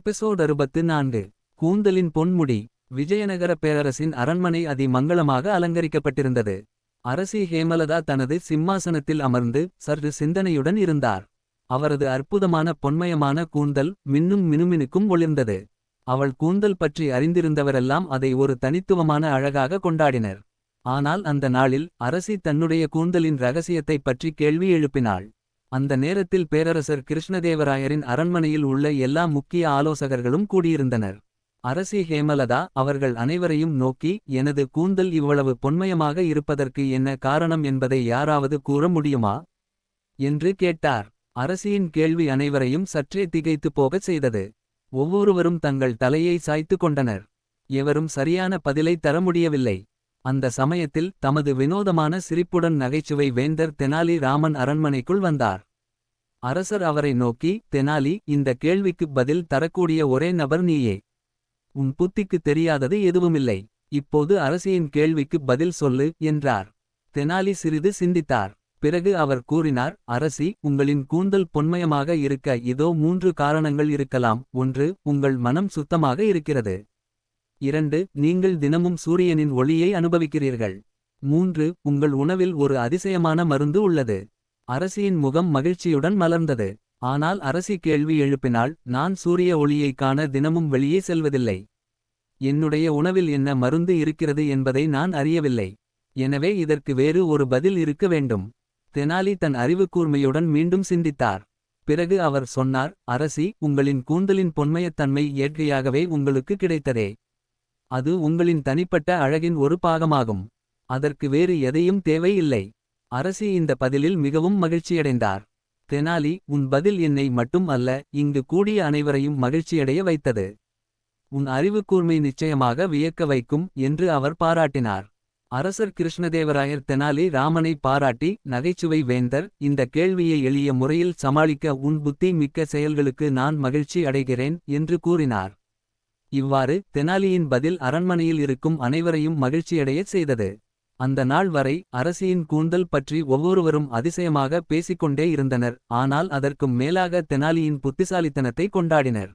Episode அறுபத்து நான்கு கூந்தலின் பொன்முடி விஜயநகர பேரரசின் அரண்மனை அதி மங்களமாக அலங்கரிக்கப்பட்டிருந்தது. அரசி ஹேமலதா தனது சிம்மாசனத்தில் அமர்ந்து சற்று சிந்தனையுடன் இருந்தார். அவரது அற்புதமான பொன்மயமான கூந்தல் மின்னும் மினுமினுக்கும் ஒளிர்ந்தது. அவள் கூந்தல் பற்றி அறிந்திருந்தவரெல்லாம் அதை ஒரு தனித்துவமான அழகாக கொண்டாடினர். ஆனால் அந்த நாளில் அரசி தன்னுடைய கூந்தலின் ரகசியத்தைப் பற்றி கேள்வி எழுப்பினாள். அந்த நேரத்தில் பேரரசர் கிருஷ்ணதேவராயரின் அரண்மனையில் உள்ள எல்லா முக்கிய ஆலோசகர்களும் கூடியிருந்தனர். அரசி ஹேமலதா அவர்கள் அனைவரையும் நோக்கி எனது கூந்தல் இவ்வளவு பொன்மயமாக இருப்பதற்கு என்ன காரணம் என்பதை யாராவது கூற முடியுமா? என்று கேட்டார். அரசியின் கேள்வி அனைவரையும் சற்றே திகைத்துப் போகச் செய்தது. ஒவ்வொருவரும் தங்கள் தலையை சாய்த்து கொண்டனர். எவரும் சரியான பதிலை தர முடியவில்லை. அந்த சமயத்தில் தமது வினோதமான சிரிப்புடன் நகைச்சுவை வேந்தர் தெனாலி ராமன் அரண்மனைக்குள் வந்தார். அரசர் அவரை நோக்கி தெனாலி இந்த கேள்விக்குப் பதில் தரக்கூடிய ஒரே நபர் நீயே. உன் புத்திக்கு தெரியாதது எதுவுமில்லை. இப்போது அரசியின் கேள்விக்குப் பதில் சொல்லு என்றார். தெனாலி சிறிது சிந்தித்தார். பிறகு அவர் கூறினார் அரசி உங்களின் கூந்தல் பொன்மயமாக இருக்க இதோ மூன்று காரணங்கள் இருக்கலாம். ஒன்று உங்கள் மனம் சுத்தமாக இருக்கிறது. இரண்டு நீங்கள் தினமும் சூரியனின் ஒளியை அனுபவிக்கிறீர்கள். மூன்று உங்கள் உணவில் ஒரு அதிசயமான மருந்து உள்ளது. அரசியின் முகம் மகிழ்ச்சியுடன் மலர்ந்தது. ஆனால் அரசி கேள்வி எழுப்பினால் நான் சூரிய ஒளியைக் காண தினமும் வெளியே செல்வதில்லை. என்னுடைய உணவில் என்ன மருந்து இருக்கிறது என்பதை நான் அறியவில்லை. எனவே இதற்கு வேறு ஒரு பதில் இருக்க வேண்டும். தெனாலி தன் அறிவுக்கூர்மையுடன் மீண்டும் சிந்தித்தார். பிறகு அவர் சொன்னார் அரசி உங்களின் கூந்தலின் பொன்மையத்தன்மை இயற்கையாகவே உங்களுக்கு கிடைத்ததே. அது உங்களின் தனிப்பட்ட அழகின் ஒரு பாகமாகும். அதற்கு வேறு எதையும் தேவை இல்லை அரசி இந்த பதிலில் மிகவும் மகிழ்ச்சியடைந்தார். தெனாலி உன் பதில் என்னை மட்டும் அல்ல இங்கு கூடிய அனைவரையும் மகிழ்ச்சியடைய வைத்தது. உன் அறிவுக்கூர்மை நிச்சயமாக வியக்க வைக்கும் என்று அவர் பாராட்டினார். அரசர் கிருஷ்ணதேவராயர் தெனாலி ராமனை பாராட்டி நகைச்சுவை வேந்தர் இந்த கேள்வியை எளிய முறையில் சமாளிக்க உன் புத்தி மிக்க செயல்களுக்கு நான் மகிழ்ச்சி அடைகிறேன் என்று கூறினார். இவ்வாறு தெனாலியின் பதில் அரண்மனையில் இருக்கும் அனைவரையும் மகிழ்ச்சியடையச் செய்தது. அந்த நாள் வரை அரசியின் கூந்தல் பற்றி ஒவ்வொருவரும் அதிசயமாக பேசிக்கொண்டே இருந்தனர். ஆனால் அதற்கும் மேலாக தெனாலியின் புத்திசாலித்தனத்தை கொண்டாடினர்.